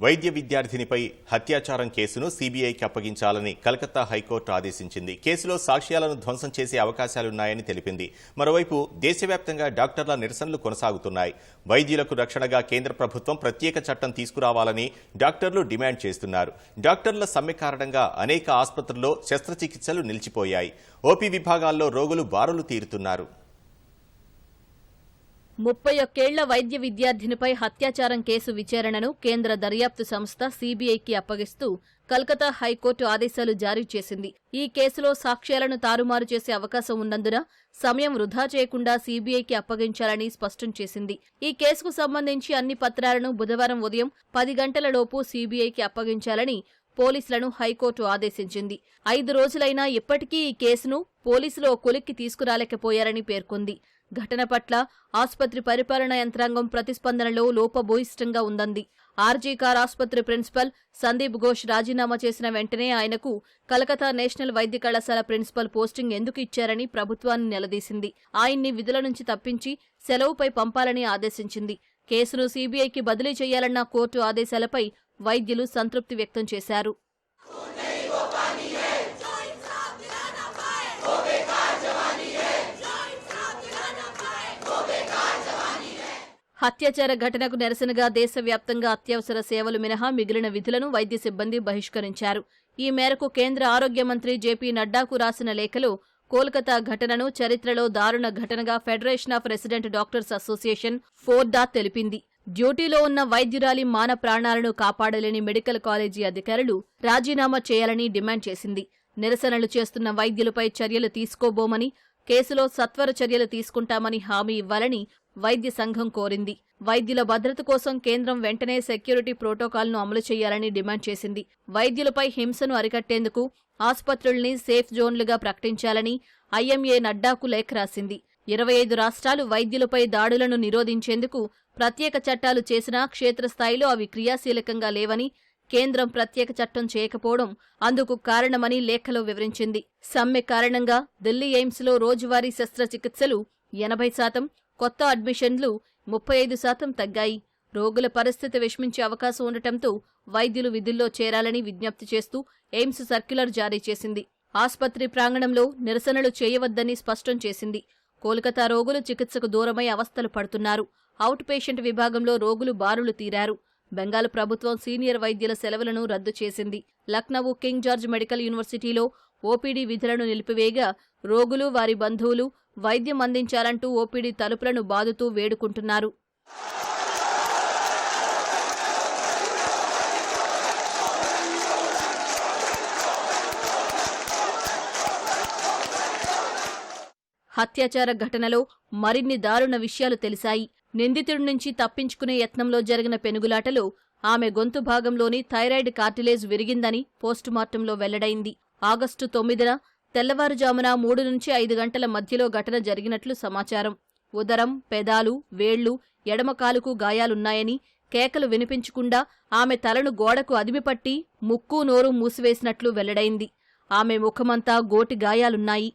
వైద్య విద్యార్థినిపై హత్యాచారం కేసును సీబీఐకి అప్పగించాలని కలకత్తా హైకోర్టు ఆదేశించింది. కేసులో సాక్ష్యాలను ధ్వంసం చేసే అవకాశాలున్నాయని తెలిపింది. మరోవైపు దేశవ్యాప్తంగా డాక్టర్ల నిరసనలు కొనసాగుతున్నాయి. వైద్యులకు రక్షణగా కేంద్ర ప్రభుత్వం ప్రత్యేక చట్టం తీసుకురావాలని డాక్టర్లు డిమాండ్ చేస్తున్నారు. డాక్టర్ల సమ్మె కారణంగా అనేక ఆసుపత్రుల్లో శస్త్రచికిత్సలు నిలిచిపోయాయి. ఓపీ విభాగాల్లో రోగులు బారులు తీరుతున్నారు. ముప్పై ఒక్కేళ్ళ వైద్య విద్యార్థినిపై హత్యాచారం కేసు విచారణను కేంద్ర దర్యాప్తు సంస్థ సీబీఐకి అప్పగిస్తూ కల్కతా హైకోర్టు ఆదేశాలు జారీ చేసింది. ఈ కేసులో సాక్ష్యాలను తారుమారు చేసే అవకాశం ఉన్నందున సమయం వృధా చేయకుండా సీబీఐకి అప్పగించాలని స్పష్టం చేసింది. ఈ కేసుకు సంబంధించి అన్ని పత్రాలను బుధవారం ఉదయం పది గంటలలోపు సీబీఐకి అప్పగించాలని పోలీసులను హైకోర్టు ఆదేశించింది. ఐదు రోజులైనా ఇప్పటికీ ఈ కేసును పోలీసులు కొలిక్కి తీసుకురాలేకపోయారని పేర్కొంది. ఘటన పట్ల ఆసుపత్రి పరిపాలనా యంత్రాంగం ప్రతిస్పందనలో లోపభూయిష్టంగా ఉందంది. ఆర్జీ కార్ ఆసుపత్రి ప్రిన్సిపల్ సందీప్ ఘోష్ రాజీనామా చేసిన వెంటనే ఆయనకు కలకత్తా నేషనల్ వైద్య కళాశాల ప్రిన్సిపల్ పోస్టింగ్ ఎందుకు ఇచ్చారని ప్రభుత్వాన్ని నిలదీసింది. ఆయన్ని విధుల నుంచి తప్పించి సెలవుపై పంపాలని ఆదేశించింది. కేసును సీబీఐకి బదిలీ చేయాలన్న కోర్టు ఆదేశాలపై వైద్యులు సంతృప్తి వ్యక్తం చేశారు. హత్యాచార ఘటనకు నిరసనగా దేశవ్యాప్తంగా అత్యవసర సేవలు మినహా మిగిలిన విధులను వైద్య సిబ్బంది బహిష్కరించారు. ఈ మేరకు కేంద్ర ఆరోగ్య మంత్రి జేపీ నడ్డాకు రాసిన లేఖలో కోల్కతా ఘటనను చరిత్రలో దారుణ ఘటనగా federation of resident doctors association FORDA తెలిపింది. డ్యూటీలో ఉన్న వైద్యురాలి మాన ప్రాణాలను కాపాడలేని మెడికల్ కాలేజీ అధికారులు రాజీనామా చేయాలని డిమాండ్ చేసింది. నిరసనలు చేస్తున్న వైద్యులపై చర్యలు తీసుకోబోమని కేసులో సత్వర చర్యలు తీసుకుంటామని హామీ ఇవ్వాలని వైద్య సంఘం కోరింది. వైద్యుల భద్రత కోసం కేంద్రం వెంటనే సెక్యూరిటీ ప్రోటోకాల్ను అమలు చేయాలని డిమాండ్ చేసింది. వైద్యులపై హింసను అరికట్టేందుకు ఆసుపత్రుల్ని సేఫ్ జోన్లుగా ప్రకటించాలని ఐఎంఏ నడ్డాకు లేఖ రాసింది. ఇరవై ఐదు రాష్ట్రాలు వైద్యులపై దాడులను నిరోధించేందుకు ప్రత్యేక చట్టాలు చేసినా క్షేత్రస్థాయిలో అవి క్రియాశీలకంగా లేవని కేంద్రం ప్రత్యేక చట్టం చేయకపోవడం అందుకు కారణమని లేఖలో వివరించింది. సమ్మె కారణంగా ఢిల్లీ ఎయిమ్స్లో రోజువారీ శస్త్రచికిత్సలు ఎనభై శాతం కొత్త అడ్మిషన్లు ముప్పై ఐదు శాతం తగ్గాయి. రోగుల పరిస్థితి విషమించే అవకాశం ఉండటంతో వైద్యులు విధుల్లో చేరాలని విజ్ఞప్తి చేస్తూ ఎయిమ్స్ సర్క్యులర్ జారీ చేసింది. ఆస్పత్రి ప్రాంగణంలో నిరసనలు చేయవద్దని స్పష్టం చేసింది. కోల్కతా రోగులు చికిత్సకు దూరమై అవస్థలు పడుతున్నారు. అవుట్ పేషెంట్ విభాగంలో రోగులు బారులు తీరారు. బెంగాల్ ప్రభుత్వం సీనియర్ వైద్యుల సెలవులను రద్దు చేసింది. లక్నవూ కింగ్ జార్జ్ మెడికల్ యూనివర్సిటీలో ఓపీడీ విధులను నిలిపివేయగా రోగులు వారి బంధువులు వైద్యం అందించాలంటూ ఓపీడీ తలుపులను బాదుతూ వేడుకుంటున్నారు. హత్యాచార ఘటనలో మరిన్ని దారుణ విషయాలు తెలిసాయి నిందితుడి నుంచి తప్పించుకునే యత్నంలో జరిగిన పెనుగులాటలో ఆమె గొంతు భాగంలోని థైరాయిడ్ కార్టిలేజ్ విరిగిందని పోస్టుమార్టంలో వెల్లడైంది. ఆగస్టు తొమ్మిదిన తెల్లవారుజామున మూడు నుంచి ఐదు గంటల మధ్యలో ఘటన జరిగినట్లు సమాచారం. ఉదరం పెదాలు వేళ్ళు ఎడమకాలుకు గాయాలున్నాయని కేకలు వినిపించకుండా ఆమె తలను గోడకు అదిమిపట్టి ముక్కు నోరు మూసివేసినట్లు వెల్లడైంది. ఆమె ముఖమంతా గోటి గాయాలున్నాయి.